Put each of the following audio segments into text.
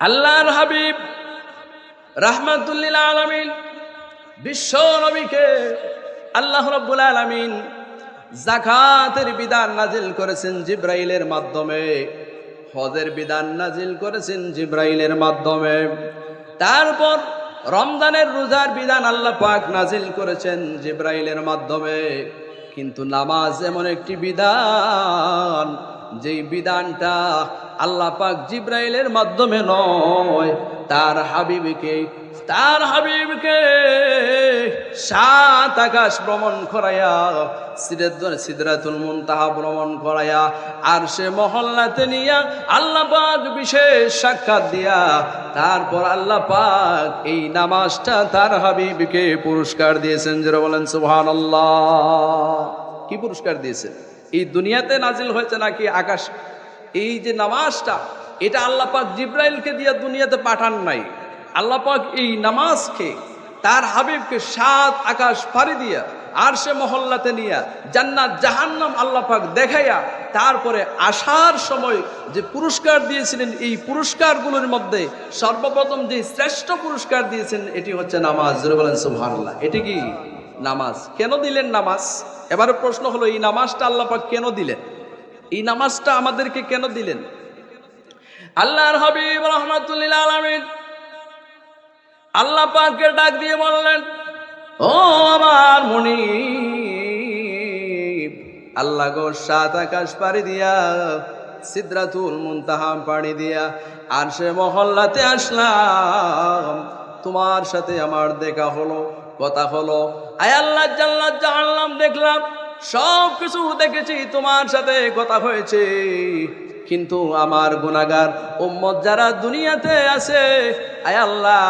আল্লাহর হাবিব রাহমাতুল্লিল আলামিন বিশ্ব নবীকে আল্লাহ রব্বুল আলামিন জাকাতের বিধান নাজিল করেছেন জিব্রাইলের মাধ্যমে। হজের বিধান নাজিল করেছেন জিব্রাইলের মাধ্যমে। তারপর রমজানের রোজার বিধান আল্লাহ পাক নাজিল করেছেন জিব্রাইলের মাধ্যমে। কিন্তু নামাজ এমন একটি বিধান, যেই বিধানটা আল্লাহ পাক জিব্রাইলের মাধ্যমে নয়, তার হাবিবকে তার হাবিবকে সাত আকাশ ভ্রমণ করাইয়া সিরাতুল সিদরাতুল মুনতাহা ভ্রমণ করাইয়া আর সে মহল্লাতে নিয়া আল্লাহ পাক বিশেষ সাক্ষাৎ দিয়া, তারপর আল্লাহ পাক এই নামাজটা তার হাবিবকে পুরস্কার দিয়েছেন। যারা বলেন, সুবহানাল্লাহ। কি পুরস্কার দিয়েছেন? এই দুনিয়াতে নাজিল হয়েছে নাকি আকাশ এই যে নামাজটা, এটা আল্লাহ পাক জিব্রাইলকে দিয়ে দুনিয়াতে পাঠান নাই। আল্লাহ পাক এই নামাজকে, তার হাবিবকে সাত আকাশ পাড়ি দিয়া আর সে মহল্লাতে নিয়া, জান্নাত জাহান্নাম আল্লাহ পাক দেখাইয়া, তারপরে আসার সময় যে পুরস্কার দিয়েছিলেন, এই পুরস্কারগুলোর মধ্যে সর্বপ্রথম যে শ্রেষ্ঠ পুরস্কার দিয়েছেন, এটি হচ্ছে নামাজ। বলেন, সুবহানাল্লাহ। এটি কি? নামাজ। কেন দিলেন নামাজ? এবারে প্রশ্ন হলো, এই নামাজটা আল্লাহ পাক কেন দিলেন? এই নামাজটা আমাদেরকে কেন দিলেন? আল্লাহর হাবিব রহমাতুল্লিল আলামিন আল্লাহ পাকে ডাক দিয়ে বললেন, ও আমার মনি আল্লাহ গো সাত আকাশ পাড়ি দিয়া, সিদ্রাতুল মুনতাহাম পাড়ি দিয়া, আর সে মহল্লাতে আসলাম। তোমার সাথে আমার দেখা হলো, কথা হলো। আয় আল্লাহ জাল্লাহ জানলাম দেখলাম সব কিছু দেখেছি, তোমার সাথে কথা হয়েছে। কিন্তু আমার গুনাগার উম্মত যারা দুনিয়াতে আছে, আয় আল্লাহ,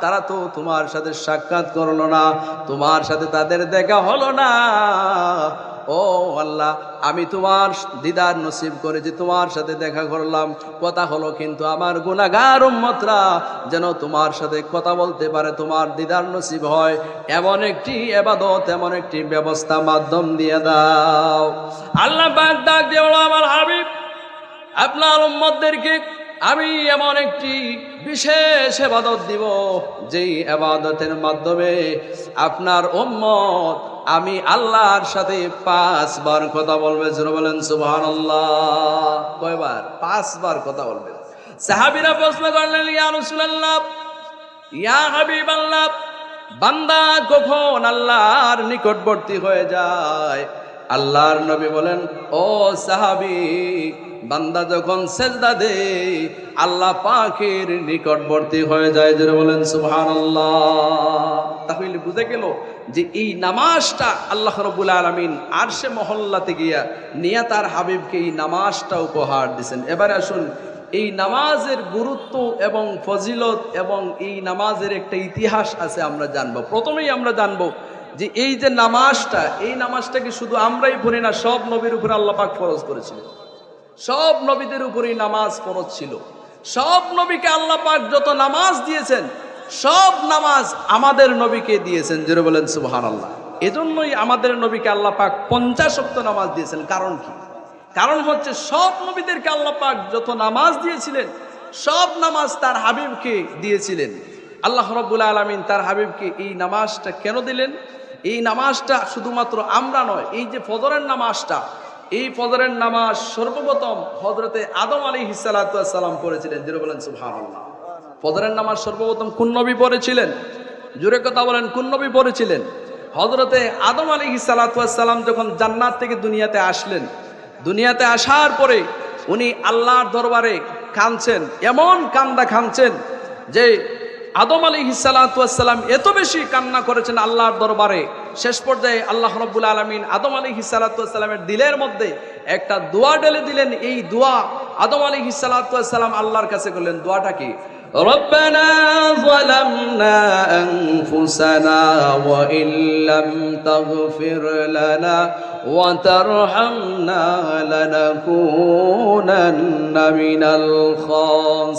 তারা তো তোমার সাথে সাক্ষাৎ করল না, তোমার সাথে তাদের দেখা হলো না। ও আল্লাহ, আমি তোমার দিদার নসিব করেছি তোমার সাথে দেখা করলাম, কথা হলো কিন্তু আমার গুনাগার উম্মতরা যেন তোমার সাথে কথা বলতে পারে, তোমার দিদার নসিব হয়। এমন একটি এবাদত, এমন একটি ব্যবস্থা মাধ্যম দিয়ে দাও। আল্লাহ আমার হাবিব, আপনার উম্মতদেরকে আমি এমন একটি বিশেষ এবাদত দিব, যেই এবাদতের মাধ্যমে আপনার উম্মত আমি আল্লাহর সাথে পাঁচবার কথা বলবে বলেন সুবহান কয়বার? পাঁচবার কথা বলবে। সাহাবিরা প্রশ্ন করলেন, ইয়া রাসূলুল্লাহ, ইয়া হাবিব আল্লাহ বান্দা কখন আল্লাহর নিকটবর্তী হয়ে যায়? আল্লাহর নবী বলেন, ও সাহাবি বান্দা যখন সেজদা দে আল্লাহ পাকের নিকটবর্তী হয়ে যায় যেন বলেন, সুবহানাল্লাহ। তাহলে বুঝে গেল যে এই নামাজটা আল্লাহ রবুল আলমিন আর সে মহল্লাতে গিয়া নিয়া তার হাবিবকে এই নামাজটা উপহার দিছেন। এবারে আসুন, এই নামাজের গুরুত্ব এবং ফজিলত এবং এই নামাজের একটা ইতিহাস আছে আমরা জানব। প্রথমেই আমরা জানব যে এই যে নামাজটা, এই নামাজটাকে শুধু আমরাই পড়ি না, সব নবীর উপরে আল্লাহ পাক ফরজ করেছিলেন। সব নবীদের উপরেই নামাজ ফরজ ছিল। সব নবীকে আল্লাহ পাক যত নামাজ দিয়েছেন, সব নামাজ আমাদের নবীকে দিয়েছেন যেটা বলেন সুবহান আল্লাহ এজন্যই আমাদের নবীকে আল্লাহ পাক পঞ্চাশ অক্ত নামাজ দিয়েছেন। কারণ কি? কারণ হচ্ছে সব নবীদেরকে আল্লাহ পাক যত নামাজ দিয়েছিলেন, সব নামাজ তার হাবিবকে দিয়েছিলেন। আল্লাহ রব্বুল আলমিন তার হাবিবকে এই নামাজটা কেন দিলেন? এই নামাজটা শুধুমাত্র আমরা নয়, এই যে ফজরের নামাজটা এই ফজরের নামাজ সর্বপ্রথম হজরতে আদম আলী হিসালাতাম পড়েছিলেন। যেটা বলেন সুহান ফজরের নামাজ সর্বপ্রথম কুন্নবী নবী পড়েছিলেন? জোরে কথা বলেন, কোন নবী পড়েছিলেন? হজরতে আদম আলী হিসালাতাম যখন জান্নাত থেকে দুনিয়াতে আসলেন, দুনিয়াতে আসার পরে উনি আল্লাহর দরবারে কাঁদছেন, এমন কান্দা খানছেন যে আদম আলী হিসালাতাম এত বেশি কান্না করেছেন আল্লাহর দরবারে। শেষ পর্যায়ে আল্লাহ রব্বুল আলমিন আদম আলী হিসালাতামের দিলের মধ্যে একটা দোয়া ঢেলে দিলেন এই দোয়া আদম আলী হিসালাতাম আল্লাহর কাছে করলেন দোয়াটা কি ربنا ظلمنا أنفسنا وإن لم تغفر لنا وترحمنا لنكونن من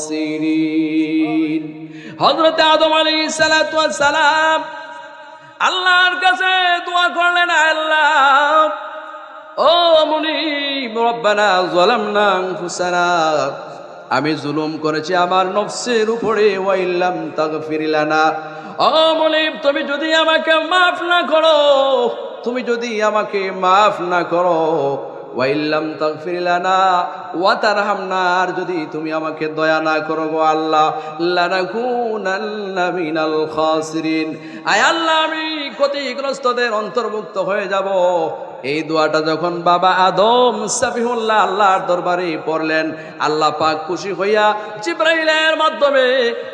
الخاسرين হজরত আদম আলী সালাম আল্লাহর কাছে দোয়া করলেন, আল্লাহ, ও মুনি, রব্বানা জলামনা হুসানা আমি জুলুম করেছি, আমার নফসের উপরে, ওয়াইল্লাম না ও মনিব তুমি যদি আমাকে মাফ না করো, তুমি যদি আমাকে মাফ না করো ওয়াইল্লাম তাগফিরিলানা ওয়া তারহামনা। আর যদি তুমি আমাকে দয়া না করো গো আল্লাহ, লানাকুনান্না মিনাল খাসিরিন। আয় আল্লাহ, আমি ক্ষতিগ্রস্তদের অন্তর্ভুক্ত হয়ে যাব। এই দোয়াটা যখন বাবা আদম সাফিহুল্লাহ আল্লাহর দরবারে পড়লেন, আল্লাহ পাক খুশি হইয়া জিব্রাইলের মাধ্যমে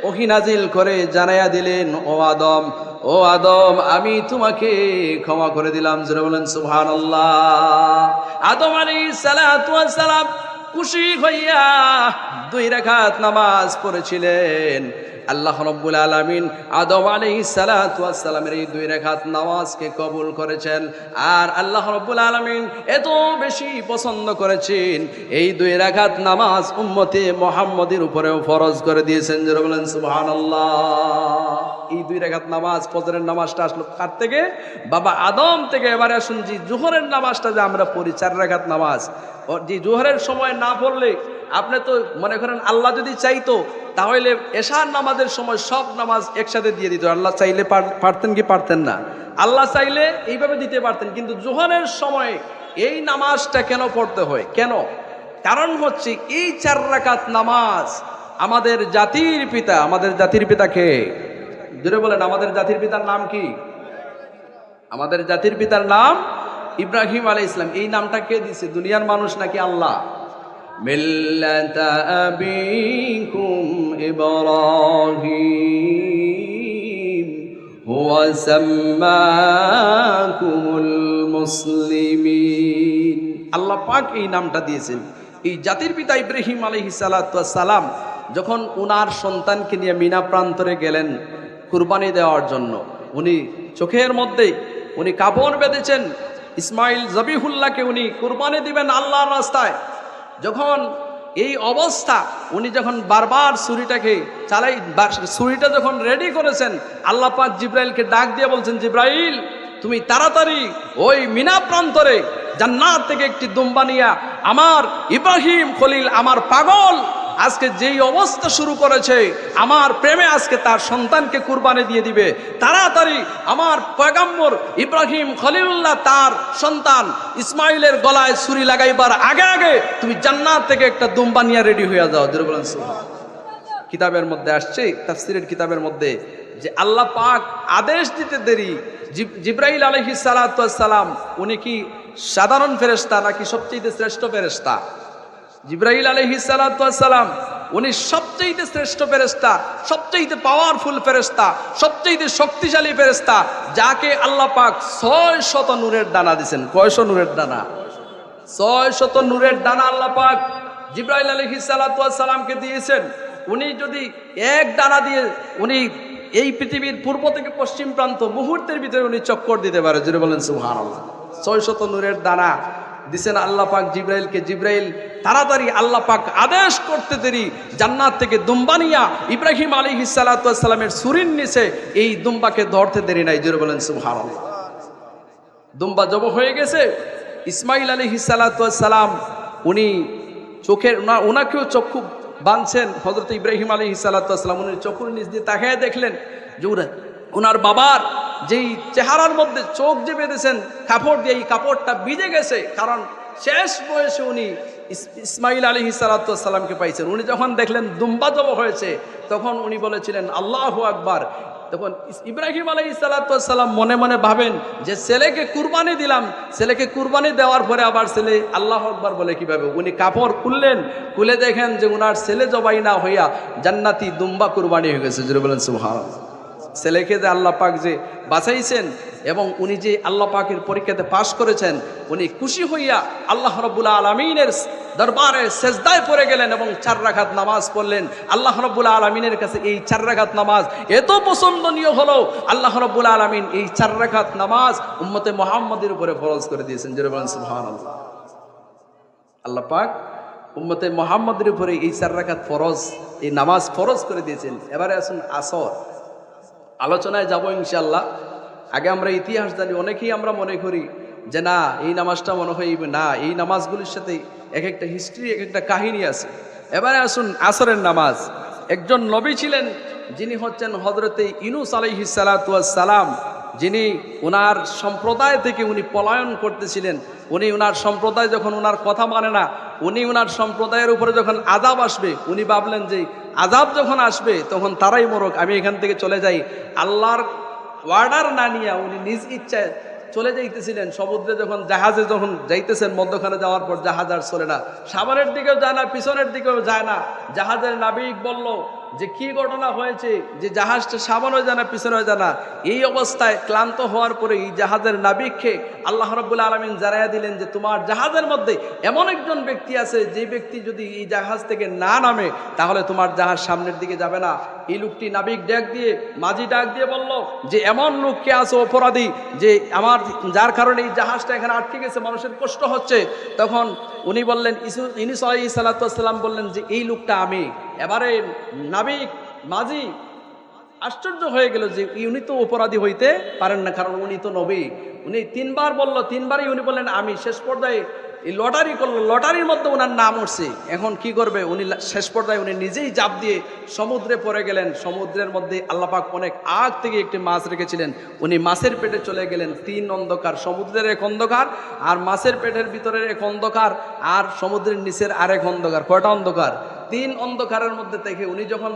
ওহি নাজিল করে জানাইয়া দিলেন, ও আদম ও আদম, আমি তোমাকে ক্ষমা করে দিলাম। জোরে বলেন সুহান আদম আলী সালাম খুশি হইয়া দুই রেখাত নামাজ পড়েছিলেন। আল্লাহ রব্বুল আলামিন আদম আলাইহিস সালাতু ওয়াস সালামের এই দুই রেখাত নামাজকে কবুল করেছেন। আর আল্লাহ রব্বুল আলামিন এত বেশি পছন্দ করেছেন, এই দুই রাকাত নামাজ উম্মতে মোহাম্মদের উপরেও ফরজ করে দিয়েছেন। যারা বলেন, সুবহানাল্লাহ। এই দুই রেখাত নামাজ, ফজরের নামাজটা আসলো কার থেকে? বাবা আদম থেকে। এবারে জি, জোহরের নামাজটা যে আমরা পড়ি, চার রেখাত নামাজ। যে জোহরের সময় না পড়লে আপনি তো মনে করেন আল্লাহ যদি চাইতো তাহলে এশার নামাজের সময় সব নামাজ একসাথে দিয়ে দিত। আল্লাহ চাইলে পারতেন কি পারতেন না? আল্লাহ চাইলে এইভাবে দিতে পারতেন, কিন্তু জোহরের সময় এই নামাজটা কেন পড়তে হয়? কেন? কারণ হচ্ছে এই চার রাকাত নামাজ আমাদের জাতির পিতা, আমাদের জাতির পিতা কে? জোরে বলেন, আমাদের জাতির পিতার নাম কি? আমাদের জাতির পিতার নাম ইব্রাহিম আলাই ইসলাম এই নামটা কে দিছে? দুনিয়ার মানুষ নাকি আল্লাহ? মিল্লাতা আবিকুম ইব্রাহিম হুয়া সাম্মাকুমুল মুসলিমিন আল্লাহ পাক এই নামটা দিয়েছেন। এই জাতির পিতা ইব্রাহিম সালাতু সালাম যখন উনার সন্তানকে নিয়ে মিনা প্রান্তরে গেলেন কুরবানি দেওয়ার জন্য, উনি চোখের মধ্যে উনি কাপড় বেঁধেছেন। ইসমাইল জবিহুল্লাহকে উনি কুরবানি দিবেন আল্লাহর রাস্তায়। যখন এই অবস্থা, উনি যখন বারবার ছুরিটাকে চালাই ছুরিটা যখন রেডি করেছেন, আল্লাহ পাক জিব্রাইলকে ডাক দিয়ে বলছেন, জিব্রাইল, তুমি তাড়াতাড়ি ওই মিনা প্রান্তরে জান্নাত থেকে একটি দুম্বা নিয়া আমার ইব্রাহিম খলিল, আমার পাগল আজকে যেই অবস্থা শুরু করেছে, আমার প্রেমে আজকে তার সন্তানকে কুরবানি দিয়ে দিবে। তাড়াতাড়ি আমার পয়গাম্বর ইব্রাহিম খলিলুল্লাহ তার সন্তান ইসমাইলের গলায় ছুরি লাগাইবার আগে আগে তুমি জান্নাত থেকে একটা দুম্বা নিয়ে রেডি হয়ে যাও। জোরে বলেন কিতাবের মধ্যে আসছে, তাফসিরের কিতাবের মধ্যে যে আল্লাহ পাক আদেশ দিতে দেরি। জিব- জিব্রাইল আলহি সালাম, উনি কি সাধারণ ফেরেস্তা নাকি সবচেয়ে শ্রেষ্ঠ ফেরেস্তা জিব্রাইল আলহি সালাম উনি সবচেয়ে শ্রেষ্ঠ ফেরেস্তা সবচেয়ে পাওয়ারফুল ফেরেস্তা সবচেয়ে শক্তিশালী ফেরেস্তা যাকে আল্লাহ পাক ছয় শত নূরের দানা দিছেন। কয়শো নূরের দানা? ছয় শত নূরের দানা আল্লাহ পাক জিব্রাইল আলহি সালামকে দিয়েছেন। উনি যদি এক দানা দিয়ে উনি এই পৃথিবীর পূর্ব থেকে পশ্চিম প্রান্ত মুহূর্তের ভিতরে উনি চক্কর দিতে পারে যদি বলেন সুহান আল্লাহ ছয় শত নূরের দানা দিছেন আল্লাহ পাক জিব্রাইলকে। জিব্রাইল তাড়াতাড়ি আল্লাহ পাক আদেশ করতে দেরি। জান্নাত থেকে দুম্বানিয়া ইব্রাহিম আলী সালামের সুরিন নিচে এই দুম্বাকে ধরতে দেরি নাই। জোরে বলেন আল্লাহ দুম্বা জব হয়ে গেছে। ইসমাইল আলী সালাম উনি চোখের ওনাকেও চক্ষু বাঁধছেন। হজরত ইব্রাহিম আলী সালাম উনি চক্ষুর নিজ দিয়ে তাকায় দেখলেন যে ওনার বাবার যেই চেহারার মধ্যে চোখ যে বেঁধেছেন, কাপড় দিয়ে এই কাপড়টা ভিজে গেছে। কারণ শেষ বয়সে উনি ইসমাইল আলী সালাতামকে পাইছেন। উনি যখন দেখলেন দুম্বা জব হয়েছে, তখন উনি বলেছিলেন, আল্লাহ আকবার। তখন ইব্রাহিম আলাই সালাতাম মনে মনে ভাবেন যে, ছেলেকে কুরবানি দিলাম। ছেলেকে কুরবানি দেওয়ার পরে আবার ছেলে আল্লাহ আকবার বলে কীভাবে? উনি কাপড় খুললেন, খুলে দেখেন যে, উনার ছেলে জবাই না হইয়া জান্নাতি দুম্বা কুরবানি হয়ে গেছে। জুড়ে বলেন সুহান ছেলেকে যে আল্লাহ পাক যে বাঁচাইছেন এবং উনি যে আল্লাহ পাকের পরীক্ষাতে পাশ করেছেন, উনি খুশি হইয়া আল্লাহ রব্বুল্লা আলমিনের দরবারে সেজদায় পড়ে গেলেন এবং চার রাখাত নামাজ পড়লেন। আল্লাহ রব্বুল্লা আলমিনের কাছে এই চার রাখাত নামাজ এত পছন্দনীয় হলো। আল্লাহ রব্বুল্লা আলমিন এই চার রাখাত নামাজ উম্মতে মোহাম্মদের উপরে ফরজ করে দিয়েছেন। জেরে বলেন সুবহানাল্লাহ। আল্লাহ পাক উম্মতে মোহাম্মদের উপরে এই চার রাখাত ফরজ, এই নামাজ ফরজ করে দিয়েছেন। এবারে আসুন আসর। আলোচনায় যাব ইনশাল্লাহ আগে আমরা ইতিহাস জানি, অনেকেই আমরা মনে করি যে না, এই নামাজটা মনে হয় না, এই নামাজগুলির সাথে এক একটা হিস্ট্রি এক একটা কাহিনী আছে। এবারে আসুন আসরের নামাজ। একজন নবী ছিলেন, যিনি হচ্ছেন হজরতে ইনুস আলহিস সালাম। যিনি উনার সম্প্রদায় থেকে উনি পলায়ন করতেছিলেন, উনি উনার সম্প্রদায় যখন উনার কথা মানে না, উনি উনার সম্প্রদায়ের উপরে যখন আজাব আসবে, উনি ভাবলেন যে আজাব যখন আসবে, তখন তারাই মরক আমি এখান থেকে চলে যাই। আল্লাহর ওয়ার্ডার না নিয়ে উনি নিজ ইচ্ছায় চলে যাইতেছিলেন। সমুদ্রে যখন জাহাজে যখন যাইতেছেন, মধ্যখানে যাওয়ার পর জাহাজ আর চলে না। সামনের দিকেও যায় না, পিছনের দিকেও যায় না। জাহাজের নাবিক বলল যে কি ঘটনা হয়েছে, যে জাহাজটা সামনে যায় না, পিছনে যায় না, এই অবস্থায় ক্লান্ত হওয়ার পরে এই জাহাজের নাবিককে আল্লাহ রব্বুল আলমিন জানাইয়া দিলেন যে তোমার জাহাজের মধ্যে এমন একজন ব্যক্তি আছে, যে ব্যক্তি যদি এই জাহাজ থেকে না নামে, তাহলে তোমার জাহাজ সামনের দিকে যাবে না। এই লোকটি নাবিক ডাক দিয়ে, মাঝি ডাক দিয়ে বলল, যে এমন লোক কে আছে অপরাধী, যে আমার, যার কারণে এই জাহাজটা এখানে আটকে গেছে, মানুষের কষ্ট হচ্ছে? তখন উনি বললেন, ইসু, ইনিস আলাই সাল্লাতাম বললেন যে, এই লোকটা আমি। এবারে নাবিক মাঝি আশ্চর্য হয়ে গেল যে উনি তো অপরাধী হইতে পারেন না, কারণ উনি তো নবী উনি তিনবার বলল, তিনবারই উনি বললেন, আমি শেষ পর্যায়ে এই লটারি করল, লটারির মধ্যে ওনার নাম উঠছে। এখন কি করবে? উনি শেষ পর্যায়ে উনি নিজেই জাপ দিয়ে সমুদ্রে পড়ে গেলেন। সমুদ্রের মধ্যে আল্লাপাক অনেক আগ থেকে একটি মাছ রেখেছিলেন। উনি মাছের পেটে চলে গেলেন। তিন অন্ধকার, সমুদ্রের এক অন্ধকার আর মাছের পেটের ভিতরের এক অন্ধকার আর সমুদ্রের নিচের আরেক অন্ধকার। কয়টা অন্ধকার? তিন অন্ধকারের মধ্যে থেকে উনি যখন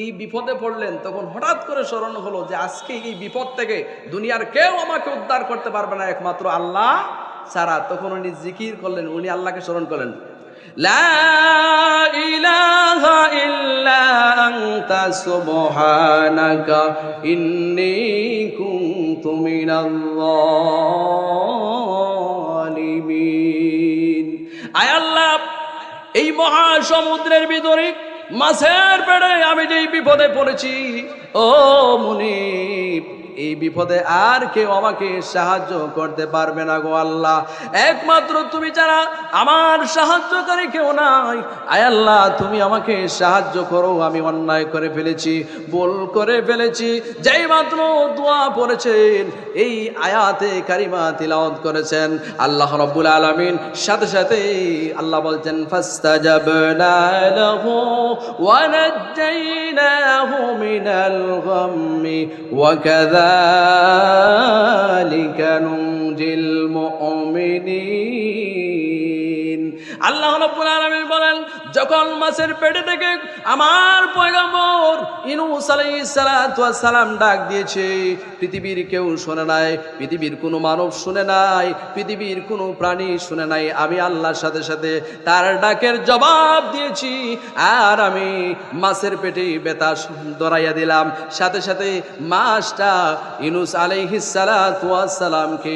এই বিপদে পড়লেন, তখন হঠাৎ করে স্মরণ হলো যে আজকে এই বিপদ থেকে দুনিয়ার কেউ আমাকে উদ্ধার করতে পারবে না, একমাত্র আল্লাহ সারা তখন উনি জিকির করলেন, উনি আল্লাহকে স্মরণ করলেন। লা ইলাহা ইল্লা আনতা সুবহানাকা ইন্নী কুনতু মিনাল আয় আল্লাহ এই মহাসমুদ্রের ভিতরে মাছের পেড়ে আমি যেই বিপদে পড়েছি ও মুনিব এই বিপদে আর কেউ আমাকে সাহায্য করতে পারবে না গো আল্লাহ। একমাত্র তুমি ছাড়া আমার সাহায্যকারী কেউ নাই। আয় আল্লাহ, তুমি আমাকে সাহায্য করো, আমি অন্যায় করে ফেলেছি, ভুল করে ফেলেছি। যেই মাত্র দোয়া পড়েছেন, এই আয়াতে কারিমা তিলাওয়াত করেছেন। আল্লাহ রব্বুল আলামিন, সাথে সাথে আল্লাহ বলছেন, ফাস্তাজাবনা লাহু ওয়া নাজ্জাইনাহু মিনাল গাম্মি ওয়া কাযালিকা ننجي المؤمنين. আল্লাহ রাব্বুল আলামিন বলেন যখন মাছের পেটে থেকে আমার পয়গম্বর ইনুস সালাম ডাক দিয়েছে, পৃথিবীর কেউ শুনে নাই, পৃথিবীর কোনো মানব শুনে নাই, পৃথিবীর কোনো প্রাণী শুনে নাই, আমি আল্লাহর সাথে সাথে তার ডাকের জবাব দিয়েছি, আর আমি মাছের পেটে বেতা দরাইয়া দিলাম। সাথে সাথে মাছটা ইনুস সালামকে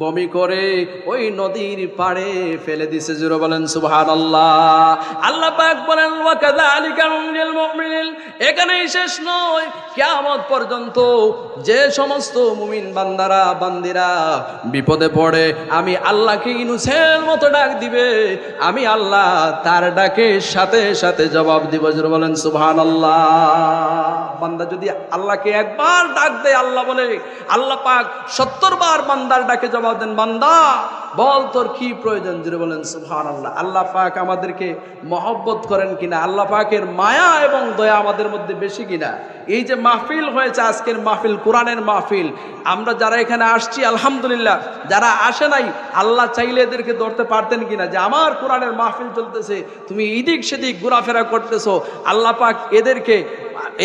বমি করে ওই নদীর পাড়ে ফেলে দিছে। জুড়ে বলেন, সুবহানাল্লাহ। আল্লাহ পাক বলেন এখানেই শেষ নয়, কিয়ামত পর্যন্ত যে সমস্ত মুমিন বান্দারা, বান্দিরা বিপদে পড়ে, আমি আল্লাহকে ইনুসের মতো ডাক দিবে, আমি আল্লাহ তার ডাকে সাথে সাথে জবাব দিব। বলেন, সুবহানাল্লাহ। বান্দা যদি আল্লাহকে একবার ডাক দেয়, আল্লাহ বলে, আল্লাহ পাক সত্তর বার বান্দার ডাকে জবাব দেন, বান্দা বল তোর কি প্রয়োজন? জুড়ে বলেন সুহান আল্লাহ আল্লাহ পাক আমাদেরকে মহব্বত করেন কিনা? আল্লাহ পাকের মায়া এবং দয়া আমাদের মধ্যে বেশি কিনা? এই যে মাহফিল হয়েছে, আজকের মাহফিল, কোরআনের মাহফিল, আমরা যারা এখানে আসছি, আলহামদুলিল্লাহ, যারা আসে নাই, আল্লাহ চাইলে এদেরকে ধরতে পারতেন কিনা? যে আমার কোরআনের মাহফিল চলতেছে, তুমি এদিক সেদিক ঘোরাফেরা করতেছো, আল্লাহ পাক এদেরকে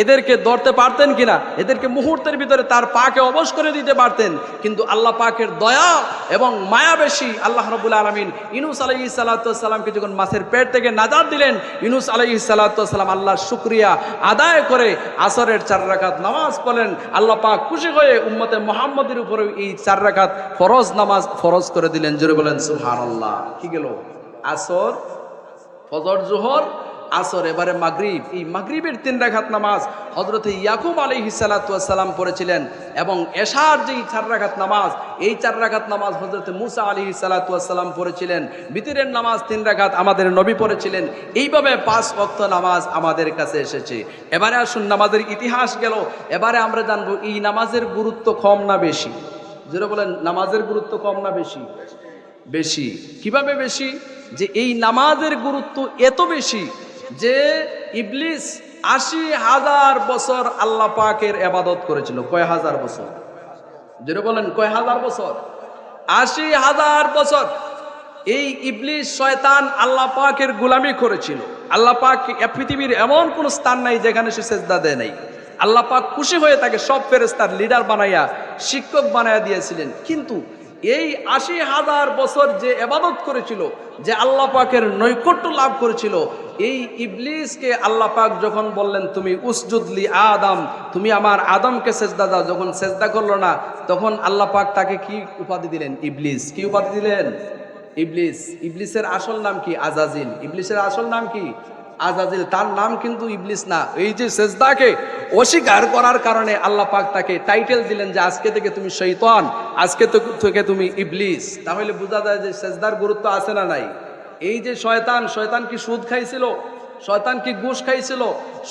এদেরকে ধরতে পারতেন কিনা? এদেরকে মুহূর্তের ভিতরে তার পাকে অবশ করে দিতে পারতেন। কিন্তু আল্লাহ পাকের দয়া এবং মায়া বেশি আল্লাহ রবুল আলমিন ইনুস আলহি সাল্লাতামকে যখন মাছের পেট থেকে নাজার দিলেন, ইনুস আলহি সাল্লাতাম আল্লাহর শুক্রিয়া আদায় করে আসরের চার রাকাত নামাজ পড়লেন। আল্লাহ পাক খুশি হয়ে উম্মতে মোহাম্মদের উপরে এই চার রাকাত ফরজ নামাজ ফরজ করে দিলেন। জোরে বলেন সুহান আল্লাহ কি গেল? আসর, ফজর, জোহর আসর, এবারে মাগরিব। এই মাগরিবের তিন রাখাত নামাজ হজরত ইয়াকুব আলী সালাম পড়েছিলেন এবং এশার যেই চার রাখাত নামাজ, এই চার রাখাত নামাজ হজরত মুসা আলী সালাম পড়েছিলেন। বিতিরের নামাজ তিন রাখাত আমাদের নবী পড়েছিলেন। এইভাবে পাঁচ অক্ত নামাজ আমাদের কাছে এসেছে। এবারে আসুন, নামাজের ইতিহাস গেল। এবারে আমরা জানব, এই নামাজের গুরুত্ব কম না বেশি? যেটা বলেন, নামাজের গুরুত্ব কম না বেশি? বেশি। কীভাবে বেশি? যে এই নামাজের গুরুত্ব এত বেশি যে ইবলিস আশি হাজার বছর আল্লাহ পাকের এবাদত করেছিল। কয় হাজার বছর? যেটা বলেন, কয় হাজার বছর? আশি হাজার বছর। এই ইবলিস শয়তান আল্লাহ পাকের গুলামি করেছিল। আল্লাহ পাক পৃথিবীর এমন কোন স্থান নাই যেখানে সে সেজদা দেয় নাই। আল্লাহ পাক খুশি হয়ে তাকে সব ফেরেস্তার লিডার বানাইয়া, শিক্ষক বানাইয়া দিয়েছিলেন। কিন্তু এই আশি হাজার বছর যে এবাদত করেছিল, যে আল্লাহ পাকের নৈকট্য লাভ করেছিল, এই ইবলিসকে আল্লাহ পাক যখন বললেন, তুমি উসজুদলি আদম, তুমি আমার আদমকে সেজদা দাও, যখন সেজদা করল না, তখন আল্লাহ পাক তাকে কি উপাধি দিলেন? ইবলিস। কি উপাধি দিলেন? ইবলিস। ইবলিসের আসল নাম কি? আজাজিল। ইবলিসের আসল নাম কি? আজাজিল, তার নাম কিন্তু ইবলিস না। এই যে সেজদাকে অস্বীকার করার কারণে আল্লাহ পাক তাকে টাইটেল দিলেন যে আজকে থেকে তুমি শৈতান, আজকে থেকে তুমি ইবলিস। তাহলে বোঝা যায় যে সেজদার গুরুত্ব আছে না নাই? এই যে শয়তান শয়তান কি সুদ খাইছিল? শয়তান কি ঘুষ খাইছিল?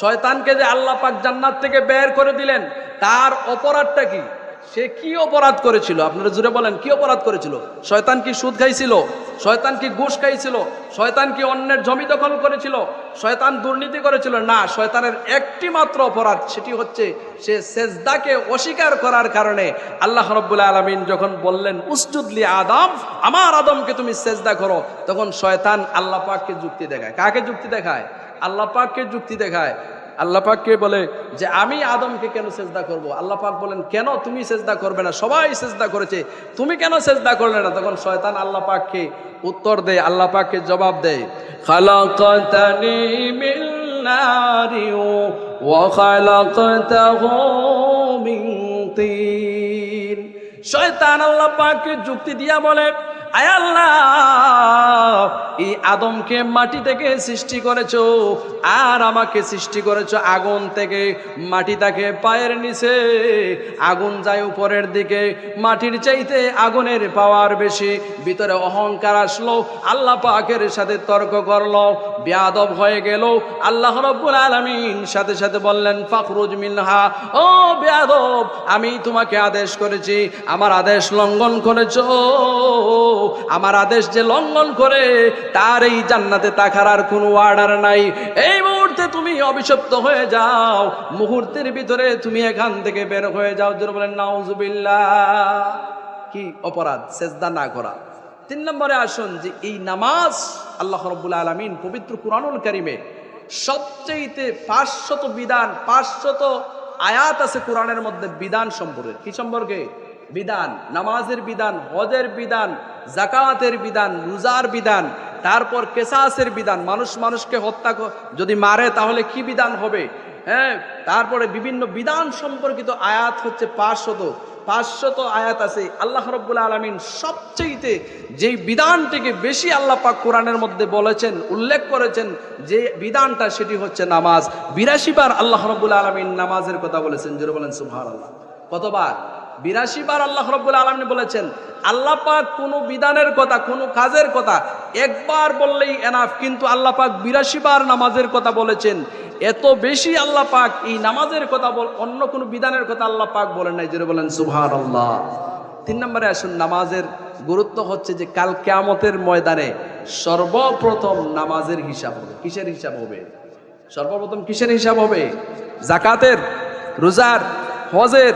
শয়তানকে যে আল্লাহ পাক জান্নাত থেকে বের করে দিলেন, তার অপরাধটা কি? সে কি অপরাধ করেছিল? আপনারা জুড়ে বলেন, কি অপরাধ করেছিল? শয়তান কি সুদ খাইছিল? শয়তান কি ঘুষ খাইছিল? শয়তান কি অন্যের জমি দখল করেছিল? শয়তান দুর্নীতি করেছিল? না, শয়তানের একটি মাত্র অপরাধ, সেটি হচ্ছে সে সেজদাকে অস্বীকার করার কারণে আল্লাহ রব্বুল আলমিন যখন বললেন উস্তুদলি আদম আমার আদমকে তুমি সেজদা করো, তখন শয়তান আল্লাহ পাককে যুক্তি দেখায়। কাকে যুক্তি দেখায়? আল্লাহ পাককে যুক্তি দেখায়। আল্লাহ পাককে বলে যে আমি আদমকে কেন চেষ্টা করব? আল্লাহ পাক বলেন, কেন তুমি চেষ্টা করবে না? সবাই চেষ্টা করেছে। তুমি কেন চেষ্টা করলে না? তখন শয়তান আল্লাহ পাককে উত্তর দেয়, আল্লাহ পাককে জবাব দেয়, খালাকাতানি মিন নারি শয়তান আল্লাহ পাককে যুক্তি দিয়া বলে আয় আল্লাহ আদমকে মাটি থেকে সৃষ্টি করেছ, আর আমাকে সৃষ্টি করেছ আগুন থেকে। মাটি তাকে পায়ের নিচে, আগুন যায় উপরের দিকে। মাটির চাইতে আগুনের পাওয়ার বেশি, ভিতরে অহংকার আসলো, আল্লাহ পাকের সাথে তর্ক করল, বেয়াদব হয়ে গেল। আল্লাহ রব্বুল আলামিন সাথে সাথে বললেন, ফাখরুজ মিনহা। ও বেয়াদব, আমি তোমাকে আদেশ করেছি, আমার আদেশ লঙ্ঘন করেছ। আমার আদেশ যে লঙ্ঘন করে, তার এই জান্নাতে তাকার আর কোনো অর্ডার নাই। এই মুহূর্তে তুমি অভিশপ্ত হয়ে যাও। মুহূর্তের ভিতরে তুমি এখান থেকে বের হয়ে যাও। যেন বলেন, নাউজুবিল্লাহ। কি অপরাধ? সেজদা না করা। তিন নম্বরে আসুন যে এই নামাজ আল্লাহ রব্বুল আলমিন পবিত্র কুরআনুল কারিমে সবচেয়েতে পাঁচশত বিধান, পাঁচশত আয়াত আছে কোরআনের মধ্যে বিধান সম্পর্কে। কি সম্পর্কে? বিধান, নামাজের বিধান, হজের বিধান জাকাতের বিধান, রোজার বিধান, তারপর কেসাসের বিধান, মানুষ মানুষকে হত্যা যদি মারে তাহলে কি বিধান হবে? হ্যাঁ তারপরে বিভিন্ন বিধান সম্পর্কিত আয়াত হচ্ছে পাঁচশত পাঁচশত আয়াত আছে। আল্লাহ রব্বুল আলমিন সবচেয়েতে যেই বিধানটিকে বেশি আল্লাহ পাক কোরআনের মধ্যে বলেছেন, উল্লেখ করেছেন, যে বিধানটা সেটি হচ্ছে নামাজ। বিরাশি বার আল্লাহ রব্বুল আলমিন নামাজের কথা বলেছেন যেটা বলেন সুভার আল্লাহ কতবার? বিরাশি বার আল্লাহ রব্বুল আলমিন বলেছেন, আল্লাহ পাক কোনো বিধানের কথা, কোনো কাজের কথা একবার বললেই এনাফ কিন্তু আল্লাহ পাক বিরাশি বার নামাজের কথা বলেছেন। এত বেশি আল্লাহ পাক এই নামাজের কথা বল, অন্য কোনো বিধানের কথা আল্লাহ পাক বলেন নাই। যেটা বলেন সুভার আল্লাহ তিন নম্বরে আসুন, নামাজের গুরুত্ব হচ্ছে যে কাল কেয়ামতের ময়দানে সর্বপ্রথম নামাজের হিসাব হবে। কিসের হিসাব হবে? সর্বপ্রথম কিসের হিসাব হবে? জাকাতের, রোজার, হজের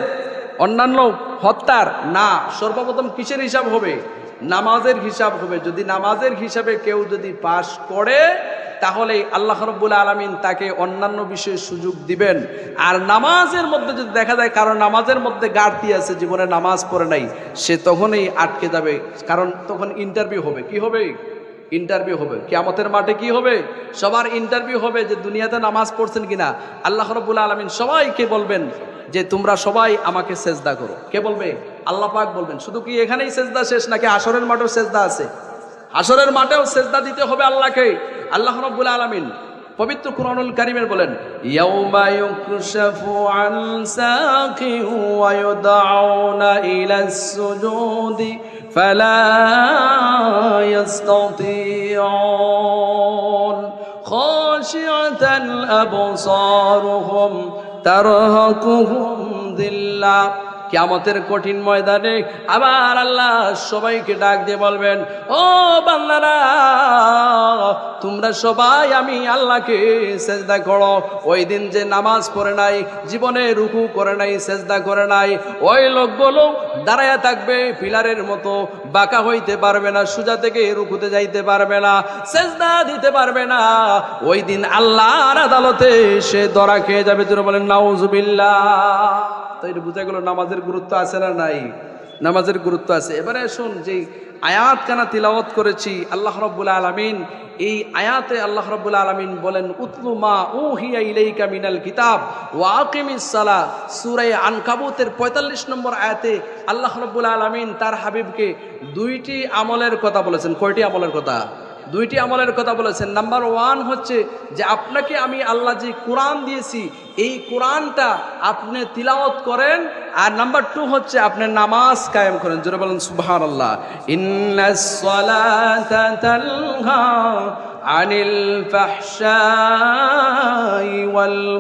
অন্যান্য হত্যার, না, সর্বপ্রথম কিসের হিসাব হবে? নামাজের হিসাব হবে। যদি নামাজের হিসাবে কেউ যদি পাশ করে, তাহলে আল্লাহ রব্বুল আলমিন তাকে অন্যান্য বিষয়ে সুযোগ দিবেন। আর নামাজের মধ্যে যদি দেখা যায় কারণ নামাজের মধ্যে গাড়তি আছে, জীবনে নামাজ পড়ে নাই, সে তখনই আটকে যাবে। কারণ তখন ইন্টারভিউ হবে। কি হবে? ইন্টারভিউ হবে। কিয়ামতের মাঠে কি হবে? সবার ইন্টারভিউ হবে যে দুনিয়াতে নামাজ পড়ছেন কিনা। আল্লাহ রব্বুল আলমিন সবাইকে বলবেন যে তোমরা সবাই আমাকে সেজদা করো। কে বলবে? আল্লাহ পাক বলবেন, শুধু কি এখানেই সেজদা শেষ নাকি আসরের মাঠেও সেজদা আছে? আসরের মাঠেও সেজদা দিতে হবে আল্লাহকে। আল্লাহ রব্বুল আলমিন পবিত্র কুরআনুল কারিমের বলেন, ইয়াউমা ইউকশাফু আন সাকি ওয়া ইউদাউনা ইলাস সুজুদি ফালা ইয়াস্তাতিউন খাশিআতান আবসারুহুম ترهقهم ذلة কিয়ামতের কঠিন ময়দানে আবার আল্লাহ সবাইকে ডাক দিয়ে বলবেন, ও বান্দারা, তোমরা সবাই আমি আল্লাহকে সেজদা করো। ওই দিন যে নামাজ পড়ে নাই, জীবনে রুকু করে নাই, সেজদা করে নাই, ওই লোকগুলো দাঁড়ায়া থাকবে, পিলারের মতো বাঁকা হইতে পারবে না, সুজা থেকে রুকুতে যাইতে পারবে না, সেজদা দিতে পারবে না। ওই দিন আল্লাহর আদালতে সে দরা খেয়ে যাবে তুমি বলেন, নাউজুবিল্লাহ। তো এটা বুঝা গেল নামাজের গুরুত্ব আছে না নাই? নামাজের গুরুত্ব আছে। এবারে শুন যে আয়াত কানা তিলাওয়াত করেছি, আল্লাহ রব্বুল আলমিন, এই আয়াতে আল্লাহ রব্বুল আলমিন বলেন, উতলু মা উহিয়া ইলাইকা মিনাল কিতাব ওয়া আকিমিস সালা সূরা আনকাবুতের 45 নম্বর আয়াতে আল্লাহ রব্বুল আলমিন তার হাবিবকে দুইটি আমলের কথা বলেছেন। কয়টি আমলের কথা? দুইটি আমলের কথা বলেছেন। নাম্বার ওয়ান হচ্ছে যে আপনাকে আমি আল্লাহ যে কোরআন দিয়েছি, এই কোরআনটা আপনি তিলাওয়াত করেন। আর নাম্বার টু হচ্ছে আপনি নামাজ কায়েম করেন। যেটা বলেন সুবহান আল্লাহ আনিল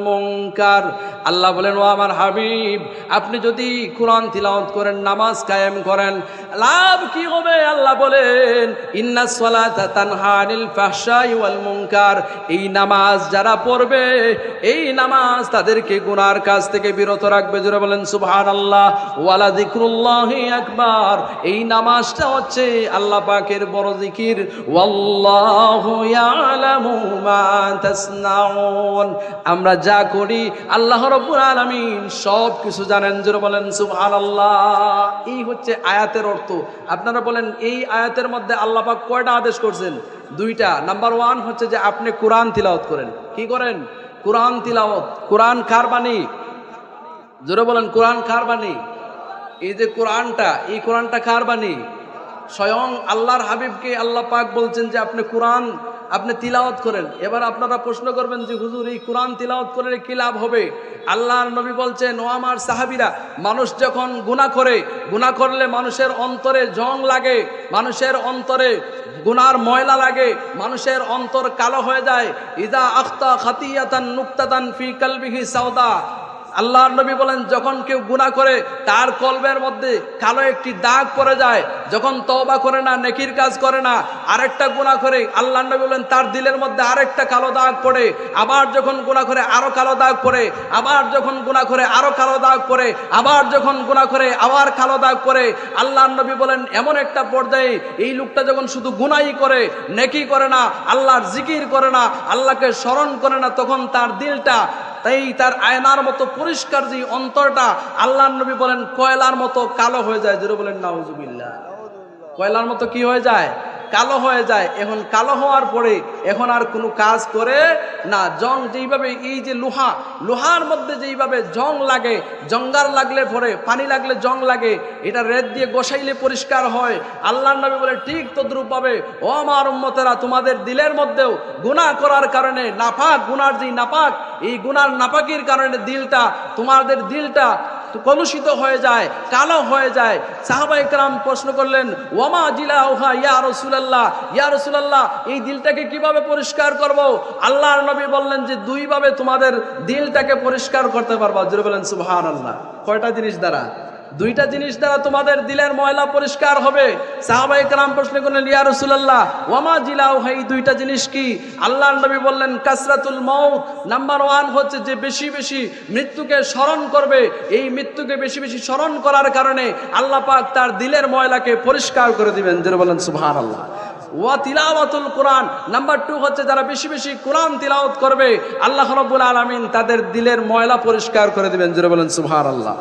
মুনকার। আল্লাহ বলেন, ও আমার হাবিব, আপনি যদি কোরআন তিলাওয়াত করেন, নামাজ কায়েম করেন লাভ কি হবে? আল্লাহ বলেন, ইন্না সালাতা তানহা আনিল ফাহশাই ওয়াল মুনকার। এই নামাজ যারা পড়বে, এই নামাজ তাদেরকে গুনার কাজ থেকে বিরত রাখবে। জোরে বলেন, সুবহানাল্লাহ। ওয়ালা যিকরুল্লাহি আকবার। এই নামাজটা হচ্ছে আল্লাহ পাকের বড় জিকির। ওয়াল্লাহু ইয়ালামু মা তাসনাউন। আমরা যা করি, আল্লাহ রব্বুল আলামিন সব কিছু জানেন। জোরে বলেন, সুবহানাল্লাহ। এই হচ্ছে আয়াতের অর্থ। আপনারা বলেন, এই আয়াতের মধ্যে আল্লাপাক কয়টা আদেশ করছেন? দুইটা। নাম্বার ওয়ান হচ্ছে যে আপনি কোরআন তিলাওত করেন। কি করেন? কোরআন তিলাওত কোরআন কার বাণী? জোরে বলেন, কোরআন কার বাণী? এই যে কোরআনটা, এই কোরআনটা কার বাণী? স্বয়ং আল্লাহর হাবিবকে আল্লাহ পাক বলছেন যে আপনি কোরআন আপনি তিলাওয়াত করেন। এবার আপনারা প্রশ্ন করবেন যে, হুজুর, এই কোরআন তিলাওয়াত করলে কি লাভ হবে? আল্লাহর নবী বলছেন, ও আমার সাহাবিরা, মানুষ যখন গুনাহ করে, গুনাহ করলে মানুষের অন্তরে জং লাগে, মানুষের অন্তরে গুনার ময়লা লাগে, মানুষের অন্তর কালো হয়ে যায়। ইদা আখতা খাতিয়াতান নুক্তাতান ফি কালবিহি সাউদা আল্লাহর নবী বলেন, যখন কেউ গুনাহ করে, তার কলবের মধ্যে কালো একটি দাগ পড়ে যায়। যখন তওবা করে না, নেকির কাজ করে না, আরেকটা গুনাহ করে, আল্লাহর নবী বলেন, তার দিলের মধ্যে আরেকটা কালো দাগ পড়ে। আবার যখন গুনাহ করে, আরও কালো দাগ পড়ে। আবার যখন গুনাহ করে, আরও কালো দাগ পড়ে। আবার যখন গুণা করে, আবার কালো দাগ পড়ে। আল্লাহর নবী বলেন, এমন একটা পর্যায়ে এই লোকটা যখন শুধু গুনাই করে, নেকি করে না, আল্লাহর জিকির করে না, আল্লাহকে স্মরণ করে না, তখন তার দিলটা তাই তার আয়নার মতো পরিষ্কার যে অন্তরটা আল্লাহ নবী বলেন, কয়লার মতো কালো হয়ে যায়। যেটা বলেন, নাউজুবিল্লাহ। কয়লার মতো কি হয়ে যায়? কালো হয়ে যায়, এখন কালো হওয়ার পরে এখন আর কোনো কাজ করে না। জং যেইভাবে, এই যে লোহা, লোহার মধ্যে যেইভাবে জং লাগে, জঙ্গার লাগলে পরে, পানি লাগলে জং লাগে, এটা রেত দিয়ে গোসাইলে পরিষ্কার হয়। আল্লাহ নবী বলে, ঠিক তদ্রুপ পাবে ও আমার উম্মতেরা, তোমাদের দিলের মধ্যেও গুনাহ করার কারণে, নাপাক, গুনার যেই নাপাক, এই গুনার নাপাকির কারণে দিলটা, তোমাদের দিলটা কলুষিত হয়ে যায়, কালো হয়ে যায়। সাহাবা ইকরাম প্রশ্ন করলেন ওমা জিলা ওহা ইয়া রসুলাল্লাহ? ইয়া রসুলাল্লাহ, এই দিলটাকে কীভাবে পরিষ্কার করব? আল্লাহর নবী বললেন যে, দুইভাবে তোমাদের দিলটাকে পরিষ্কার করতে পারবা। জুড়ে বলেন আল্লাহ কয়টা জিনিস দ্বারা? দুইটা জিনিস দ্বারা তোমাদের দিলের ময়লা পরিষ্কার হবে। সাহাবাই কালাম প্রশ্ন করলেন, ইয়া রসুলাল্লাহ, ওয়ামা জিলাও এই দুইটা জিনিস কি? আল্লাহ নবী বললেন, কাসরাতুল মৌত নাম্বার ওয়ান হচ্ছে যে বেশি বেশি মৃত্যুকে স্মরণ করবে। এই মৃত্যুকে বেশি বেশি স্মরণ করার কারণে আল্লাহ পাক তার দিলের ময়লাকে পরিষ্কার করে দিবেন। যেটা বলেন সুবহান আল্লাহ ওয়া তিলাওয়াতুল কোরআন, নাম্বার টু হচ্ছে যারা বেশি বেশি কোরআন তিলাওয়াত করবে, আল্লাহ রব্বুল আলামিন তাদের দিলের ময়লা পরিষ্কার করে দিবেন। যেটা বলেন সুবহান আল্লাহ